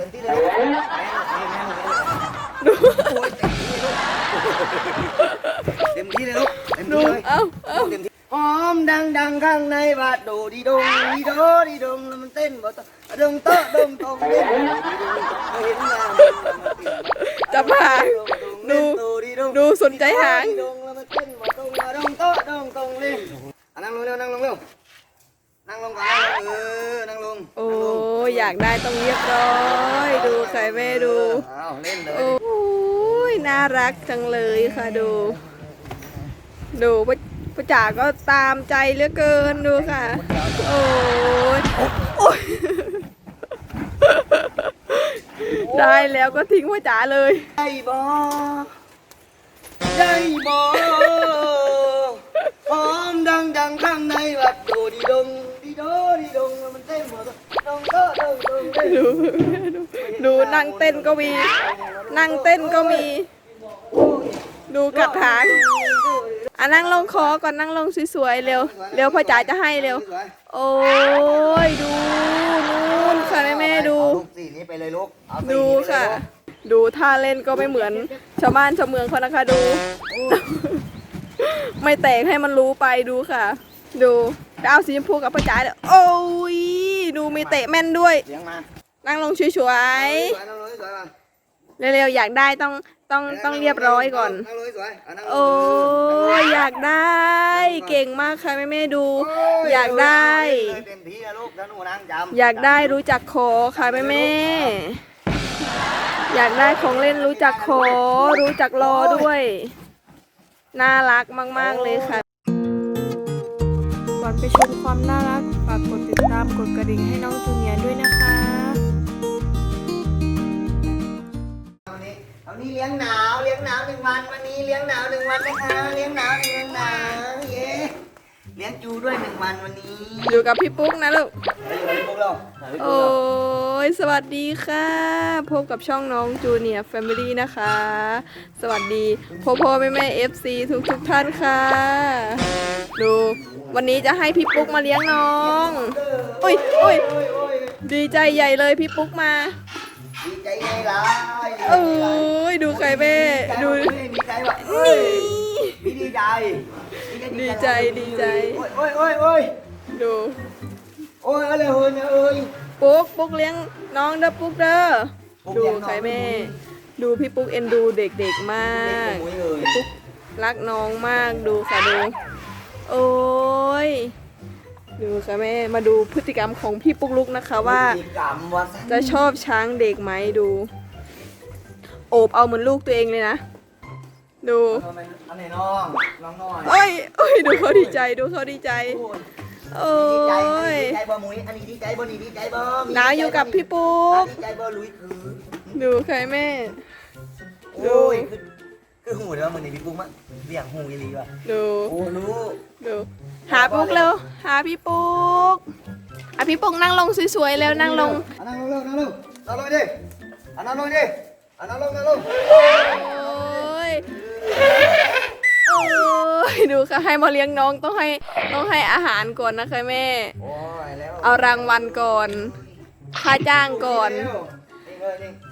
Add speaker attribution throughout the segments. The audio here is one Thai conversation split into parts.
Speaker 1: เต็มที่เลยลูกแม่ลูกแม่แม่ลูกโอ้ยเต็มที่เลยลูกเต็ม
Speaker 2: ดู
Speaker 1: ที่เลย
Speaker 2: เอ้าเอ้า
Speaker 1: เต็มที่หอมดังดังข้างในบาดโดดีดงดีโดดีดงแล้วมันเต้นบ่ตะดงโตะดงตรงเล่นดีดงเห็นงาม
Speaker 2: จับหางดูดูสนใจหาง
Speaker 1: ดีดงแล้วมันเต้นบ่ตรงมาดงโตะดงตรงเล่นอะนั่งลงเร็วนั่งลงเร็วนั่งลงก่อนนั่งลงเออนั่งลง
Speaker 2: โอ้ย อยากได้ต้องเรียบร้อย ดูไข่แม่ดู
Speaker 1: อ้าวเล่นเลย
Speaker 2: โอ้ยน่ารักจังเลยค่ะดู ดูป้าป้าจ๋าก็ตามใจเหลือเกินดูค่ะ โอ้ยโอ้ยได้แล้วก็ทิ้งป้าจ๋าเลย
Speaker 1: ได้บ่ได้บ่หอมดังดังข้างในวัดโดดีดงดีโดดีดงแล้วมันเต้นบ่ตรงโตะดงตรงเล่น
Speaker 2: ดูดูดูนั่งเต้นก็มี นั่งเต้นก็มี ดูกัดหางอะนั่งลงคอก่อนนั่งลงสวยๆเร็ว เร็วพ่อจ๋าจะให้เร็ว โอ้ยดูนู่นค่ะแม่แม่ดู
Speaker 1: เอาลูกสีนี้ไปเลยลูกเอาสี
Speaker 2: ดู
Speaker 1: นี้ไปเลย
Speaker 2: ค่ะ
Speaker 1: ลูก
Speaker 2: ดูท่าเล่นก็ไม่เหมือนชาวบ้านชาวเมืองเขานะคะดู ไม่แตกให้มันรู้ไปดูค่ะ ดูแล้วเอาสีชมพูกับพ่อจ๋าเดี๋ยวโอ้ย ดูมีเตะแม่นด้วย
Speaker 1: เสียงมา
Speaker 2: นั่งลงสวย
Speaker 1: สวยนั่งลงสวยมา
Speaker 2: ๆเร็วๆอยากได้ต้องต้องต้องเรียบร้อยก่อน
Speaker 1: นั่งลงสวยเานั่งลง
Speaker 2: โอ้ยอยากได้ เก่งมากค่ะแม่แม่ๆดู
Speaker 1: โอ
Speaker 2: ยากได้
Speaker 1: เลยเต็มที่นะลูกแล้วหนูนั่งจำ
Speaker 2: อยากได้รู้จักขอค่ะแม่แม่ๆอยากได้ของเล่นรู้จักขอ รู้จักรอด้วย น่ารักมากๆเลยค่ะก่ อนไปชมความน่ารักฝากกดติดตามกดกระดิ่งให้น้องจูเนียร์ด้วยนะคะ
Speaker 1: วันนี้วันนี้เลี้ยงหนาวเลี้ยงหนาวหนึ่งวันวันนี้เลี้ยงหนาวหนึ่งวันนะคะ เลี้ยงหนาวเลี้ยงหนาวเย้เลี้ยงจูด้วยหนึ่งวันวันนี้
Speaker 2: อยู่กับพี่ปุ๊กนะลูก
Speaker 1: ไปอยู่กับพวกเราไปอยู่กับพวก
Speaker 2: โอ้
Speaker 1: เรา
Speaker 2: ยสวัสดีค่ะ พบกับช่องน้องจูเนียร์แฟมิลี่นะคะ สวัสดีพ่อพ่อแม่แม่เอฟซีทุกทุกๆท่านค่ะดู วันนี้จะให้พี่ปุ๊กมาเลี้ยงน้องอุ้ยอุ้ย
Speaker 1: โอ้ยโอ้ย
Speaker 2: ดีใจใหญ่เลยพี่ปุ๊กมา
Speaker 1: ดีใจไงล่ะ
Speaker 2: เอ้ยดูใครแม่ดู
Speaker 1: ดีใจว่ะเอ้ยมีดีใจ
Speaker 2: ดีใจดีใจ
Speaker 1: โอ้ยโอ้ยโอ้ยโอ้ย
Speaker 2: ดู
Speaker 1: โอ้ยอะไรเฮ้ยเอ้ย
Speaker 2: ปุ๊กปุ๊กเลี้ยงน้องเด้อปุ๊กเด้อ
Speaker 1: ปุ๊ก
Speaker 2: ดู
Speaker 1: เลี้ยงน้อง
Speaker 2: ใครแม่ดูพี่ปุ๊กเอ็นดูเด็กๆมาก
Speaker 1: โอ้ยเอ้ย
Speaker 2: ปุ๊กรักน้องมากดูค่ะดู โอ้ยดูค่ะแม่มาดูพฤติกรรมของพี่ปุ๊กลุกนะคะว่า
Speaker 1: พฤติกรรมว่าสัน
Speaker 2: จะชอบช้างเด็กไหมดู โอบเอาเหมือนลูกตัวเองเลยนะ ดู
Speaker 1: อันไหนน้องน้องน้อย
Speaker 2: โอ้ยโอ้ยดูเขาดีใจดูเขาดีใจ
Speaker 1: โอ้ย
Speaker 2: โอ้
Speaker 1: ดีใจ
Speaker 2: ย
Speaker 1: ดีใจบ่มุ้ยอันนี้ดีใจบ่นี่ดีใจบ่
Speaker 2: หนาวอยู่กับพี่ปุ๊ก
Speaker 1: ดีใจบ่ลุยคือ
Speaker 2: ดูใครแม่ ดู
Speaker 1: โอ้ยคือ คือหูเด้อมื้อนี้พี่ปุ๊กมาเลี้ยงหูอีหลีว่ะ
Speaker 2: ดู
Speaker 1: โอ้ลูก
Speaker 2: ดูหาปุ๊กเร็วหาพี่ปุ๊กอะพี่ปุ๊กนั่งลงสวยๆเร็วนั่งลง
Speaker 1: อะนั่งลงเร็วนั่งลงนั่งลงดิอะนั่งลงดิอะนั่งลงนั่งลง
Speaker 2: โอ้ยโอ้ยดูค่ะให้มาเลี้ยงน้องต้องให้ต้องให้อาหารก่อนนะคะแม่
Speaker 1: โอ้ยแล้ว
Speaker 2: เอารางวัลก่อนค่าจ้างก่อน
Speaker 1: นี่เลยนี่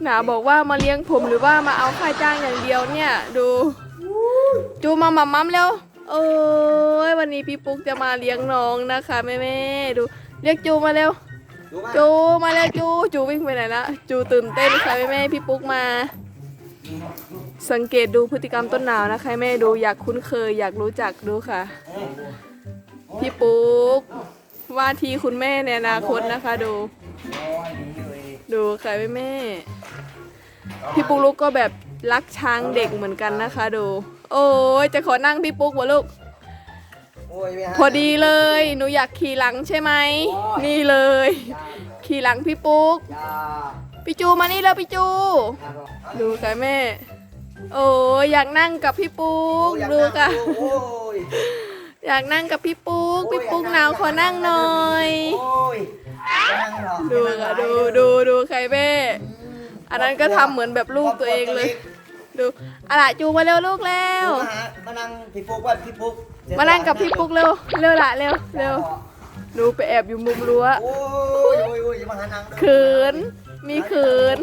Speaker 2: หนาบอกว่ามาเลี้ยงผมหรือว่ามาเอาค่าจ้างอย่างเดียวเนี่ยดูจูมาหมัมมัมเร็วโอ้ยวันนี้พี่ปุ๊กจะมาเลี้ยงน้องนะคะแม่แม่ๆดูเรียกจูมาเร็ว
Speaker 1: ดูมา
Speaker 2: จูมาแล้วจูจูวิ่งไปไหนละจูตื่นเต้นค่ะแม่แม่ๆพี่ปุ๊กมา สังเกตดูพฤติกรรมต้นหนาวนะคะแม่ดูอยากคุ้นเคยอยากรู้จักดูค่ะ พี่ปุ๊กว่าที่คุณแม่ในอนาคตนะคะดู
Speaker 1: โอ้ยนี่เลย
Speaker 2: ดูค่ะแม่แม่ๆพี่ปุ๊กลูกก็แบบรักช้างเด็กเหมือนกันนะคะดู โอ้ยจะขอนั่งพี่ปุ๊กวะลูก
Speaker 1: โอ้ยไม่ให้
Speaker 2: พอดีเลย หนูอยากขี่หลังใช่ไหม นี่เลย ขี่หลังพี่ปุ๊ก
Speaker 1: อย่า
Speaker 2: พี่จูมานี่แล้วพี่จู
Speaker 1: อย่าบอก
Speaker 2: ดูค่ะแม่ โอ้ยอยากนั่งกับพี่ปุ๊ก
Speaker 1: โอ้ยอยาก
Speaker 2: ดู
Speaker 1: นั่ง
Speaker 2: ค่ะ
Speaker 1: โอ้ย
Speaker 2: อยากนั่งกับพี่ปุ๊ก
Speaker 1: โอ้ย
Speaker 2: พี่ปุ๊ก
Speaker 1: อยาก
Speaker 2: หนาวขอนั่งหน่อย
Speaker 1: โอ้ยจะ นั่งเหรอ
Speaker 2: ดู
Speaker 1: จะ
Speaker 2: ค่ะ
Speaker 1: นั่ง
Speaker 2: ดู
Speaker 1: ไหน
Speaker 2: ดูดูใครแม่อันนั้นก็ทำเหมือนแบบลูกตัวเองเลย ดูอะไรจูมาเร็วลูกแล้
Speaker 1: ดู
Speaker 2: ว
Speaker 1: มาหามานั่งพี่ปุ๊กว่าพี่ปุ๊ก
Speaker 2: มานั่งกับพี่ปุ๊กเร็วเร็วละเร็วเร็วดูไปแอบอยู่มุมรั้ว
Speaker 1: โอ้ยโอ้ยโอ้ยอย่ามาหานั่งด้วย
Speaker 2: เขินมีคืน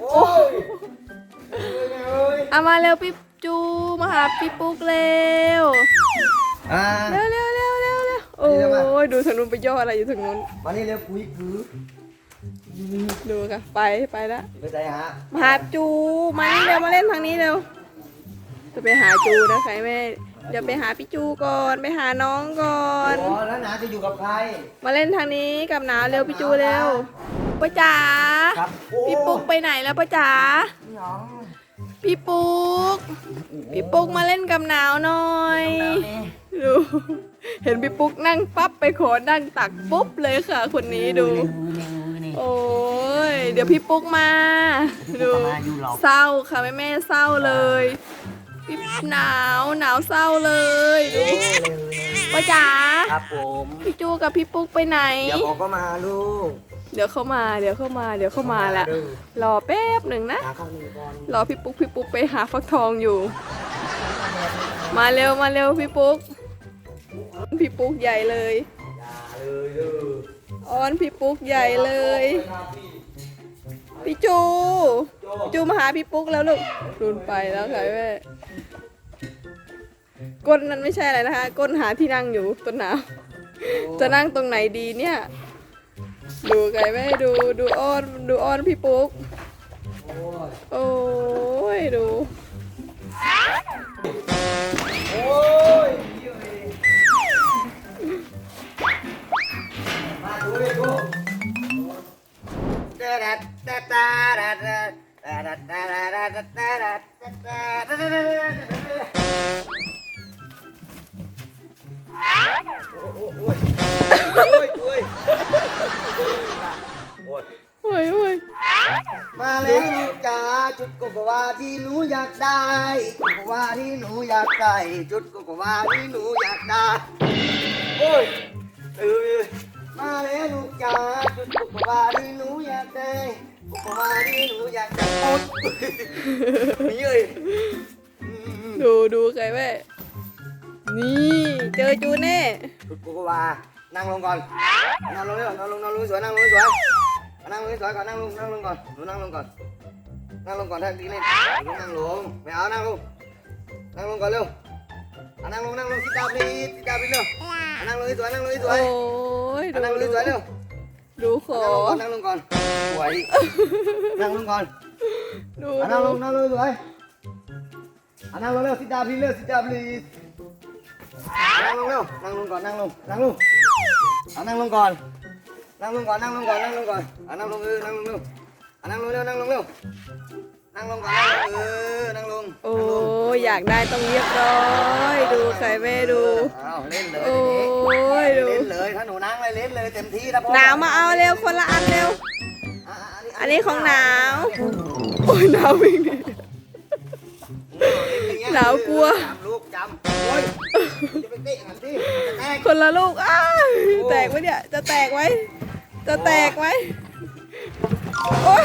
Speaker 1: โอ้ยเอ้ย
Speaker 2: เอามาเร็วพี่จูมาหาพี่ปุ๊กเร็ว
Speaker 1: อ่า
Speaker 2: เร็วเร็วเร็วเร็วเร็ว โอ้ยดูทางนู้นไปย่ออะไรอยู่ทางนู้น
Speaker 1: มานี่เร็วคุยคือ
Speaker 2: ดูค่ะไปไปแล้ว
Speaker 1: ไปใจฮะ
Speaker 2: มาหาจูมานี่เร็วมาเล่นทางนี้เร็วจะไปหาจูนะใครแม่เดี๋ยวไปหาพี่จูก่อนไปหาน้องก่อน
Speaker 1: อ๋อแล้วหนาจะอยู่กับใคร
Speaker 2: มาเล่นทางนี้กับหนาวเร็วพี่จูเร็วป้าจ๋า
Speaker 1: ครับโอ้
Speaker 2: พี่ปุ๊กไปไหนแล้วป้าจ๋า
Speaker 1: น้อง
Speaker 2: พี่ปุ๊กพี่ปุ๊กมาเล่นกับหนาวหน่อย
Speaker 1: น้องนี่
Speaker 2: ดู เห็นพี่ปุ๊กนั่งปั๊บไปขอนั่งตักปุ๊บเลยค่ะ คนนี้ดู
Speaker 1: นี่
Speaker 2: โอ้ยเดี๋ยวพี่ปุ๊กมาดู
Speaker 1: มาอยู่หรอก
Speaker 2: เศร้าค่ะแม่แม่เศร้าเลยพี่หนาวหนาวเศร้าเลยดูป้าจ๋า
Speaker 1: ครับผม
Speaker 2: พี่จูกับพี่ปุ๊กไปไหน
Speaker 1: เดี๋ยวเขาก็มาลูก
Speaker 2: เดี๋ยวเข้ามาเดี๋ยวเข้ามาเดี๋ยวเข้ามาละรอแป๊บหนึ่งนะ
Speaker 1: หาข้าวหนึ่งก่อน
Speaker 2: รอพี่ปุ๊กพี่ปุ๊กไปหาฟักทองอยู่ มาเร็วมาเร็วพี่ปุ๊ก พี่ปุ๊กใหญ่เลย
Speaker 1: เลยเด้อ
Speaker 2: อ้อนพี่ปุ๊กใหญ่เลย พี่จู จูมาหาพี่ปุ๊กแล้วลูกรุนไปแล้วค่ะแม่ก้นนั้นไม่ใช่อะไรนะคะก้นหาที่นั่งอยู่ต้นหนาวจะนั่งตรงไหนดีเนี่ย ดูไก่แม่ดูดูอ้อนดูอ้อนพี่ปุ๊ก
Speaker 1: โอ้ย
Speaker 2: ดูา
Speaker 1: กได้โกโกวาที่หนูอยากได้โอ๊ยนี่เอ้ยอืม
Speaker 2: ดูดูไก่แม่นี่เจอจูเน่
Speaker 1: จุกโกวานั่งลงก่อน นั่งลงเร็วนั่งลงนั่งลงสวยนั่งลงสวยนั่งลงสวยก่อนนั่งลงนั่งลงก่อนหนูนั่งลงก่อน นั่งลงก่อนถ้าดีเล่นหนูนั่งลงไม่เอานั่งลง นั่งลงก่อนเร็วนั่งลงนั่งลงสิตาพลีสิตาพลีเร็วนั่งลงสวยนั่งลงสวย
Speaker 2: โอ้ย
Speaker 1: นั่งลงสวยเร็ว
Speaker 2: ดูขอ
Speaker 1: นั่งลงก่อนนั่งลงก่อนสวยนั่งลงก่อน
Speaker 2: ดู
Speaker 1: อะนั่งล
Speaker 2: ดู
Speaker 1: งนั่งลงให้สวยอะนั่งลงเร็วสิตาพลีเร็วสิตาพลีนั่งลงเร็วนั่งลงก่อนนั่งลงนั่งลงอะนั่งลงก่อนนั่งลงก่อนนั่งลงก่อนนั่งลงก่อนอะนั่งลงเออนั่งลงเร็วอะนั่งลงเร็วนั่งลงเร็ว นั่งลงก่อนนั่งลงเออ นั่งลง
Speaker 2: โอ้
Speaker 1: นั่งลง
Speaker 2: ยอยากได้ต้องเรียบร้อย ดูไก่แม่ดู
Speaker 1: เอาเล่นเลย
Speaker 2: โอ้ยดู
Speaker 1: เล่นเลยถ้าหนูนั่งเลยเล่นเลยเต็มที่นะพ่อ
Speaker 2: หนาวมาเอาเร็วคนละอันเร็ว
Speaker 1: อะ
Speaker 2: อันนี้ของหนาว โอ้ยหนาววิ่งหนีหนาวกลัว
Speaker 1: จำลูกจำโอ้ยจะไปเตะกันดิจะแตก
Speaker 2: คนละลูกอ้ายแตกไหมเนี่ย จะแตกไหมจะแตกไหมโอ้ย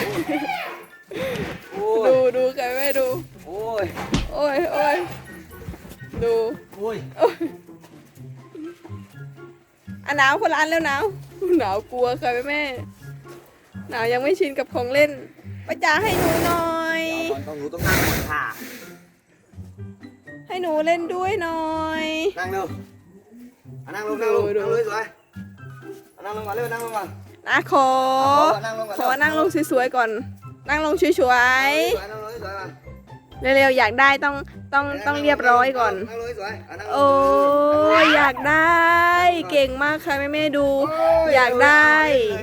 Speaker 1: โอ้
Speaker 2: ดู
Speaker 1: ย
Speaker 2: ดูไก่แม่ดู
Speaker 1: โอ้ย
Speaker 2: โอ้ยโอ้ยดู
Speaker 1: โอ้ย
Speaker 2: โอ้ยอะหนาวคนละอันแล้วหนาวหนาวกลัวค่ะแม่แม่ หนาวยังไม่ชินกับของเล่นป้าจ๋าให้หนูหน่อย
Speaker 1: ตอนต้องหนูต้องนั่งก่อนค่ะ
Speaker 2: ให้หนูเล่นด้วยหน่อย
Speaker 1: นั่งเร็วอะนั่งลงนั่งลง
Speaker 2: ดู
Speaker 1: นั่งเลยสวยอะนั่งลงก่อนเร็วนั่งลงก่อน
Speaker 2: นะขอ
Speaker 1: ขอนั่งลงก่อน
Speaker 2: ขอนั่งลงสวยๆก่อน นั่งลงสวย
Speaker 1: สวยนั่งลงให้สวยก่อน
Speaker 2: ๆเร็วๆอยากได้ต้องต้องต้องเรียบร้อยก่อน
Speaker 1: นั่งลงให้สวยอะนั่งลง
Speaker 2: โอ้ยอยากได้ เก่งมากค่ะแม่แม่ๆดู
Speaker 1: โอ
Speaker 2: ยากได้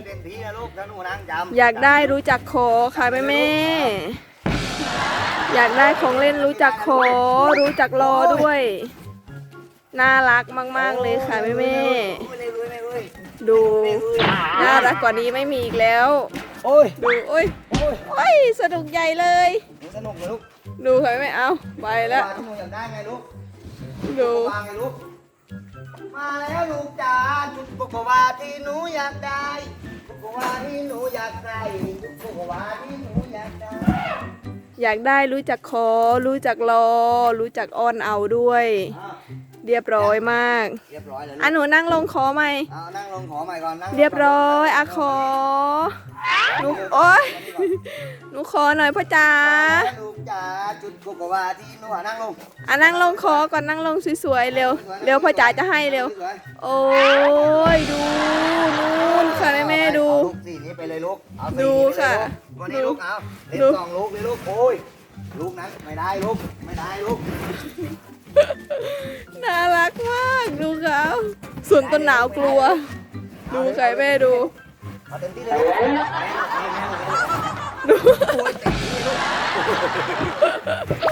Speaker 1: เต็มที่นะลูกถ้าหนูนั่งจำ
Speaker 2: อยากได้รู้จักขอค่ะแม่แม่ๆอยากได้ของเล่นรู้จักขอรู้จักรอด้วยน่ารักมาก ๆ เลยค่ะแม่แม่
Speaker 1: ไม่เลยไม่เลย
Speaker 2: ๆดู น่ารักกว่านี้ไม่มีอีกแล้ว
Speaker 1: โอ้ย
Speaker 2: ดู โอ้ย
Speaker 1: โอ้ย
Speaker 2: โอ้ยสนุกใหญ่เลย
Speaker 1: สนุกเลยลูก
Speaker 2: ดูค่ะแม่แม่เอาไปแล้ว
Speaker 1: ที่หนูอยากได้ไงลูก
Speaker 2: ดู
Speaker 1: วางไงลูก มาแล้วลูกจ๋าจุดโกโกวาที่หนูอยากได้โกโกวาที่หนูอยากได้จุดโกโกวาที่หนูอยากได้
Speaker 2: อยากได้รู้จักขอรู้จักรอ รู้จักอ้อนเอาด้วย
Speaker 1: อะ
Speaker 2: เรียบร้อยมาก
Speaker 1: เรียบร้อยแล้ว
Speaker 2: อะหนูนั่งลงคอไหม
Speaker 1: เอานั่งลงขอใหม่ก่อนนั่งลง
Speaker 2: เรียบร้อยอะขอ หนูโอ๊ยหนูขอหน่อยพ่อจ๋า
Speaker 1: ลูกจ๋าจุดโกโกวาที่หนูอะนั่งลง
Speaker 2: อะนั่งลงคอก่อนนั่งลงสวยๆเร็ว เร็วพ่อจ๋าจะให้เร็ว
Speaker 1: สวย
Speaker 2: โอ้ยดูนู่นค่ะแม่แม่ดู
Speaker 1: เอาลูกสีนี้ไปเลยลูกเอาสี
Speaker 2: ดู
Speaker 1: นี้ไปเลย
Speaker 2: ค่ะ
Speaker 1: ลูกวันนี้ลูกเอาเล่น
Speaker 2: ดู
Speaker 1: สองลูกเลยลูกโอ้ยลูกนั้นไม่ได้ลูกไม่ได้ลูก
Speaker 2: น่ารักมากดูเขาส่วนต้นหนาวกลัว ดูใครแม่ดู
Speaker 1: เอาเต็มที่เลยลูกแม่แม่แม่
Speaker 2: ดู
Speaker 1: โอ้ย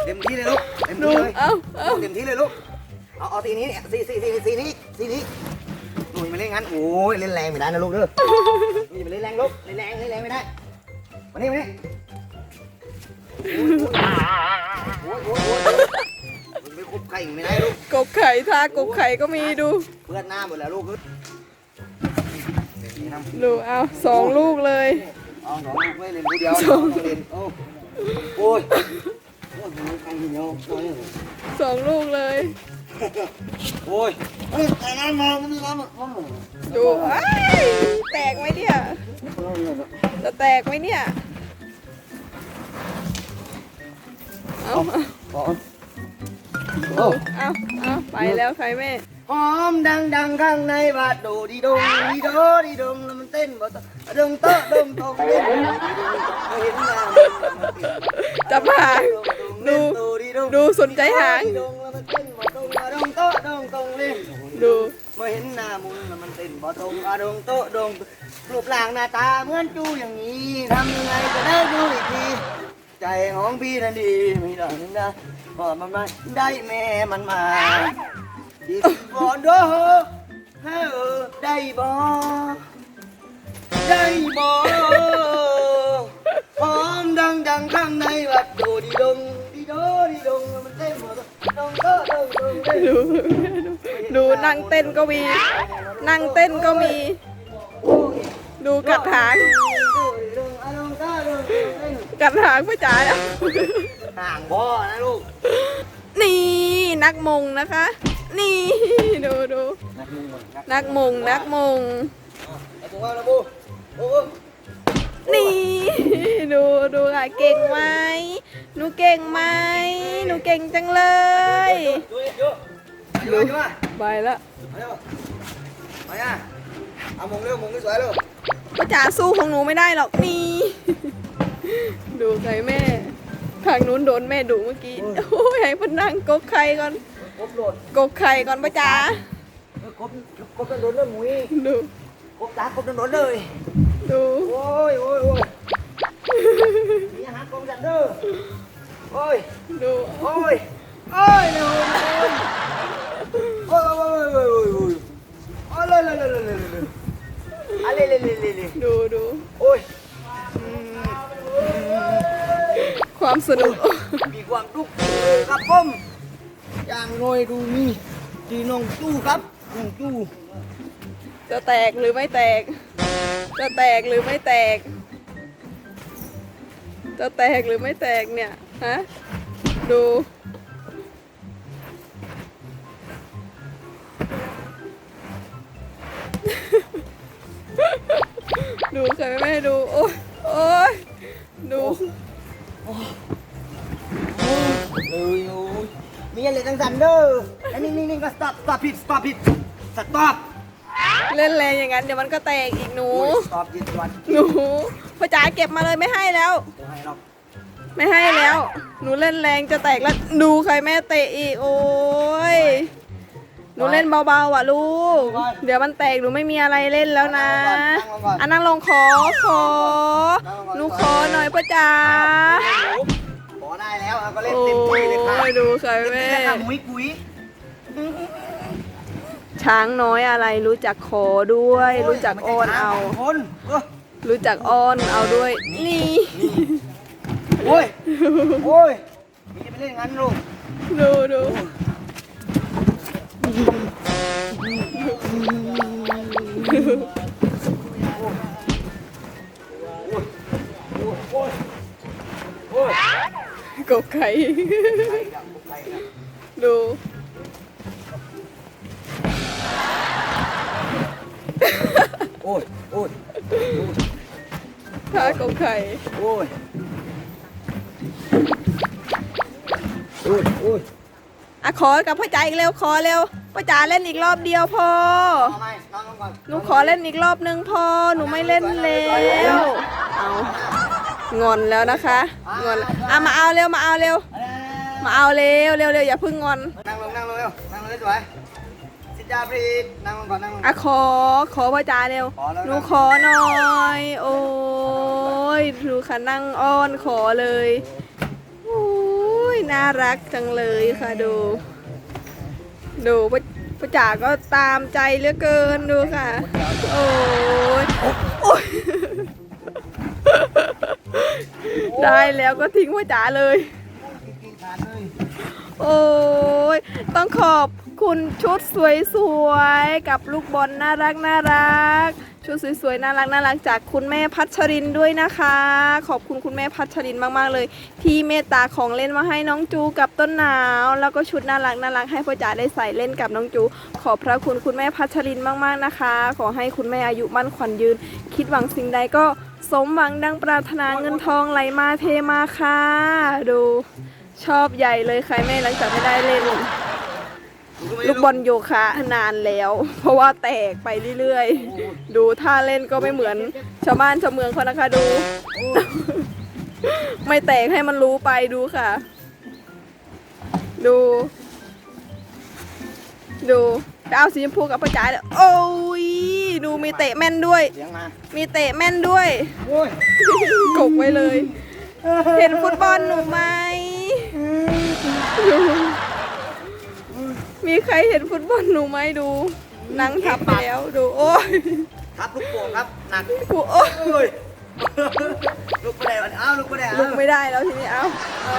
Speaker 1: เต็มที่เลยลูกเต็ม
Speaker 2: ดู
Speaker 1: ที่เลย
Speaker 2: เอ้าเอ้า
Speaker 1: เต็มที่เลยลูกเอาเอาสีนี้เนี่ยสีสีสีสีนี้สีนี้หนูอย่ามาเล่นงั้นโอ้ยเล่นแรงไม่ได้นะลูกเด้อหนูอย่ามาเล่นแรงลูกเล่นแรงเล่นแรงไม่ได้มานี่มานี่โอ้ยโอ้ยโอ้ย โอ้ยมันไม่คุบไข่ไม่ได้ลูก
Speaker 2: กบไข่ทากบไข่ก็มีดู
Speaker 1: เพื่อนหน้าหมดแล้วลูกนี่นะ
Speaker 2: ดูเอาสองลูกเลย
Speaker 1: เอาสองลูกไม่เล่นลูกเดียว
Speaker 2: สอง
Speaker 1: เล่นโอ้โอ้ยโอ้ยมันใครเดียวโอ้ย
Speaker 2: สองลูกเลย
Speaker 1: โอ้ยเฮ้ยไอ้น้ำมามันน้ำมา
Speaker 2: ดูอ้ายแตกไหมเนี่ย จะแตกไหมเนี่ย เอา
Speaker 1: โอ้
Speaker 2: เอาเอาเอาไปแล้วใครแม่
Speaker 1: หอมดังดังข้างในบาดโดดีดงดีโดดีดงแล้วมันเต้นบ่ตะดงโตะดงตงเล่นเห็นหน้า
Speaker 2: จะผ่านดูดูสนใจหาง
Speaker 1: ดงแล้วมันเต้นบ่ตรงดงโตะดงตงเล่น
Speaker 2: ดู
Speaker 1: มาเห็นหน้ามุนแล้วมันเต้นบ่ตรงอะดงโตะดงรูปร่างหน้าตาเหมือนจูอย่างนี้ทำยังไงก็ได้ดูอีกที ใจของพี่นั้นดีม่ได้ไม่ได้พอมันมาได้แม่มันมาดีก่อนเด้อเฮ้อได้บ่ได้บ่หอมดังดังข้างในวัดโดดีดงดีโดดีดงมันเต้นหมดดงโตะดงดงเต้น
Speaker 2: ดูดูนั่งเต้นก็มี นั่งเต้นก็มี ดูกัดหาง กัดหางพ่อจ๋าเนี่ย
Speaker 1: ห่างพ่อนะลูก
Speaker 2: นี่นักมงนะคะ นี่ดูดูนักมงนักมง
Speaker 1: ไอ้ตัวว่านะบูโอ้
Speaker 2: นี่ ดูดูค่ะเก่งไหมหนูเก่งไหมหนูเก่งจังเลย
Speaker 1: ดูดูดูดูมา
Speaker 2: ไปแล้ว
Speaker 1: มาเร็วมาเนี่ยเอามงเร็วมงสวยเร็ว
Speaker 2: พ่อจ๋าสู้ของหนูไม่ได้หรอกนี่ ดูใครแม่ ทางนู้นโดนแม่ดุเมื่อกี้โอ้ยให้พนังกบไข่ก่อน
Speaker 1: ครบโหลด
Speaker 2: กบไข่ก่อนพ่อจ๋า
Speaker 1: ครบครบโดนเลยมุ้ย
Speaker 2: ดู
Speaker 1: ครบตาครบโดนเลย
Speaker 2: ดู
Speaker 1: โอ้ยโอ้ยโอ้ยนี่หากองจันเด้อโอ้ย
Speaker 2: ดู
Speaker 1: โอ้ยโอ้ยเร็วโอ้ยโอ้ยโอ้ยโอ้ยโอ้ยโอ้ยเลยเลยเลยเลยเลยอะไรเลยเลยเลยเลย
Speaker 2: ดูดู
Speaker 1: โอ้ย
Speaker 2: ความสนุก
Speaker 1: มีความทุกข์ครับผมอย่างน้อยดูนี่ทีน้องตู้ครับน้องตู้
Speaker 2: จะแตกหรือไม่แตก จะแตกหรือไม่แตก จะแตกหรือไม่แตกเนี่ยฮะดูดูใครไม่ให้ดู โอ้ยโอ้ยดู
Speaker 1: เอ้ยโอ้ยมีอะไรจังสันเด้ออันนี้นี่นี่ก็ stop stop ผิด stop ผิด stop
Speaker 2: เล่นแรงอย่างนั้นเดี๋ยวมันก็แตกอีกหนู
Speaker 1: โอ้ย stop ผิดวัน
Speaker 2: หนูพ่อจ๋าเก็บมาเลยไม่ให้แล้ว
Speaker 1: จะให้หรอก
Speaker 2: ไม่ให้แล้ว หนูเล่นแรงจะแตกแล้ว ดูใครแม่เตะอีกโอ้ย หนูเล่นเบาๆอะลูก เดี๋ยวมันแตกหนูไม่มีอะไรเล่นแล้วนะอะนั่งลงขอขอหนูขอหน่อยพ่อจ๋า
Speaker 1: ขอได้แล้วเอาก็เล่น
Speaker 2: โอ้
Speaker 1: เต็มที่เลยค่ะ
Speaker 2: ยดูใคร
Speaker 1: เต็ม
Speaker 2: แม่
Speaker 1: ที่เลยค่ะมุ้ยกุ้ย
Speaker 2: ช้างน้อยอะไรรู้จักขอด้วย รู้จักอ้อนเอา
Speaker 1: คนเออ
Speaker 2: รู้จักอ้อนเอาด้วย นี่
Speaker 1: โอ้ยโอ้ยมีจะไปเล่นงั้นลูก
Speaker 2: ดูดู กบไข่
Speaker 1: ดูโอ้ยโอ้ย
Speaker 2: ท่ากบไข่
Speaker 1: โอ้ยโอ้ยอะ
Speaker 2: ขอกับพ่อใจเร็วขอเร็ว พ่อจ๋าเล่นอีกรอบเดียวพอ
Speaker 1: เอาไหมนอนลงก่อน
Speaker 2: หนูขอเล่นอีกรอบนึงพอ หนูไม่เล่นแล้ว เอางอนแล้วนะคะงอนอะมาเอาเร็วมาเอาเร็วมาเอาเร็วเร็วเร็วอย่าเพิ่งงอน
Speaker 1: นั่งลงนั่งลงเร็วนั่งลงสวยสิจาพรีดนั่งลงก่อนนั่งลง
Speaker 2: อะขอขอพ่อจ๋าเร็ว
Speaker 1: ขอแล้วนะ
Speaker 2: หนูขอหน่อย โอ้ยดูค่ะนั่งอ้อนขอเลยโอ้ยน่ารักจังเลยค่ะดู ดูพ่อพ่อจ๋าก็ตามใจเหลือเกินดูค่ะ โอ้ยโอ้ยได้แล้วก็ทิ้งพ่อจ๋าเลย
Speaker 1: กินขาดเลย
Speaker 2: โอ้ยต้องขอบคุณชุดสวยๆ กับลูกบอลน่ารักน่ารัก ชุดสวยๆน่ารักน่ารักจากคุณแม่พัชรินด้วยนะคะ ขอบคุณคุณแม่พัชรินมากๆเลย ที่เมตตาของเล่นมาให้น้องจูกับต้นหนาว แล้วก็ชุดน่ารักน่ารักให้พ่อจ๋าได้ใส่เล่นกับน้องจู ขอบพระคุณคุณแม่พัชรินมากๆนะคะ ขอให้คุณแม่อายุมั่นขวัญยืน คิดหวังสิ่งใดก็สมหวังดังปรารถนาเงินทองไหลมาเทมาค่ะ ดูชอบใหญ่เลยใครแม่หลังจากไม่ได้เล่น ลูกบอลโยคะนานแล้ว เพราะว่าแตกไปเรื่อยๆ ดูท่าเล่นก็ไม่เหมือนชาวบ้านชาวเมืองเขานะคะดู ไม่แตกให้มันรู้ไปดูค่ะ ดู ดูไปเอาสีชมพูกับพ่อจ๋าเลยโอ้ยดูมีเตะแม่นด้วย
Speaker 1: เสียงมา
Speaker 2: มีเตะแม่นด้วย
Speaker 1: โอ้ย
Speaker 2: กกไว้เลย เห็นฟุตบอลหนูไหมดู มีใครเห็นฟุตบอลหนูไหมดูหนังทับไปแล้วดูโอ้ย
Speaker 1: ครับลูกโป่งครับหนัก
Speaker 2: กูโอ้ย
Speaker 1: โอ้ยลูกกระเดวันอ้าวลูกกระเด
Speaker 2: ลุกไม่ได้แล้วทีนี้เอาเอา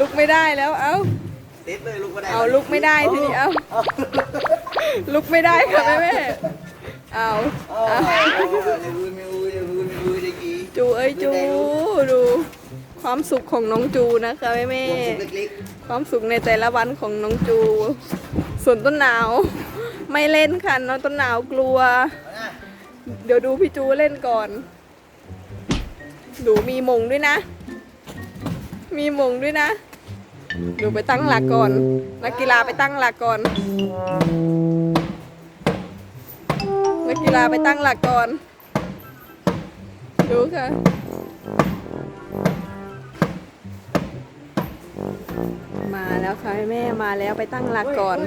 Speaker 2: ลุกไม่ได้แล้วเอา
Speaker 1: ติดเลยลูกกระเด
Speaker 2: เอาลุกไม่ได้ทีนี้เอาลุกไม่ได้ค่ะแม่แม่เอา
Speaker 1: โอ้
Speaker 2: เอา
Speaker 1: ยไม่รู้ไม่รู้ไม่รู้ไม่รู้ได้กี่
Speaker 2: จูเอ้ยจูดู ความสุขของน้องจูนะคะแม่แม่
Speaker 1: วงสุกเล็ก
Speaker 2: ความสุขในแต่ละวันของน้องจู ส่วนต้นหนาวไม่เล่นค่ะน้องต้นหนาวกลัว
Speaker 1: ๆนะ
Speaker 2: เดี๋ยวดูพี่จูเล่นก่อนดูมีมงด้วยนะ มีมงด้วยนะดูไปตั้งหลักก่อนนักกีฬาไปตั้งหลักก่อนนักกีฬาไปตั้งหลักก่อนดูค่ะ มาแล้วค่ะแม่มาแล้วไปตั้งหลักก่อน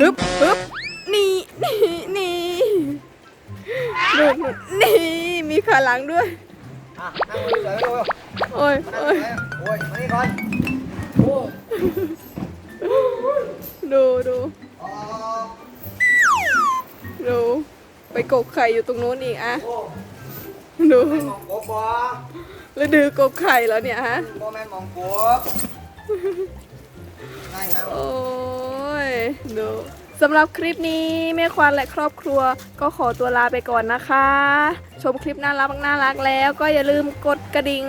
Speaker 2: ฮึบฮึบนี่นี่นี่ดูดูนี่มีขาหลังด้วย
Speaker 1: อะนั่งดูสวยๆดู
Speaker 2: โอ้ย
Speaker 1: นั่ง
Speaker 2: โอ้ย
Speaker 1: โอ้ยมานี่ก่อนโอ้
Speaker 2: ดูดู
Speaker 1: อ๋อ
Speaker 2: ดูไปกบไข่อยู่ตรงนู้นอีกอะ
Speaker 1: โอ้
Speaker 2: ดู
Speaker 1: แม่นมองกบบ่
Speaker 2: แล้วดือกบไข่แล้วเนี่ยฮะ
Speaker 1: บ่แม่นมองกบง่ายครับ
Speaker 2: โอ้ยดูสำหรับคลิปนี้แม่ควานและครอบครัวก็ขอตัวลาไปก่อนนะคะ ชมคลิปน่ารักน่ารักแล้วก็อย่าลืมกดกระดิ่ง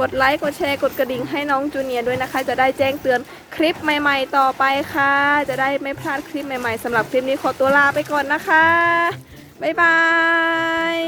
Speaker 2: กดไลค์ กดแชร์ กดกระดิ่งให้น้องจูเนียร์ด้วยนะคะ จะได้แจ้งเตือนคลิปใหม่ ๆ ต่อไปค่ะ จะได้ไม่พลาดคลิปใหม่ ๆสำหรับคลิปนี้ขอตัวลาไปก่อนนะคะ บ๊ายบาย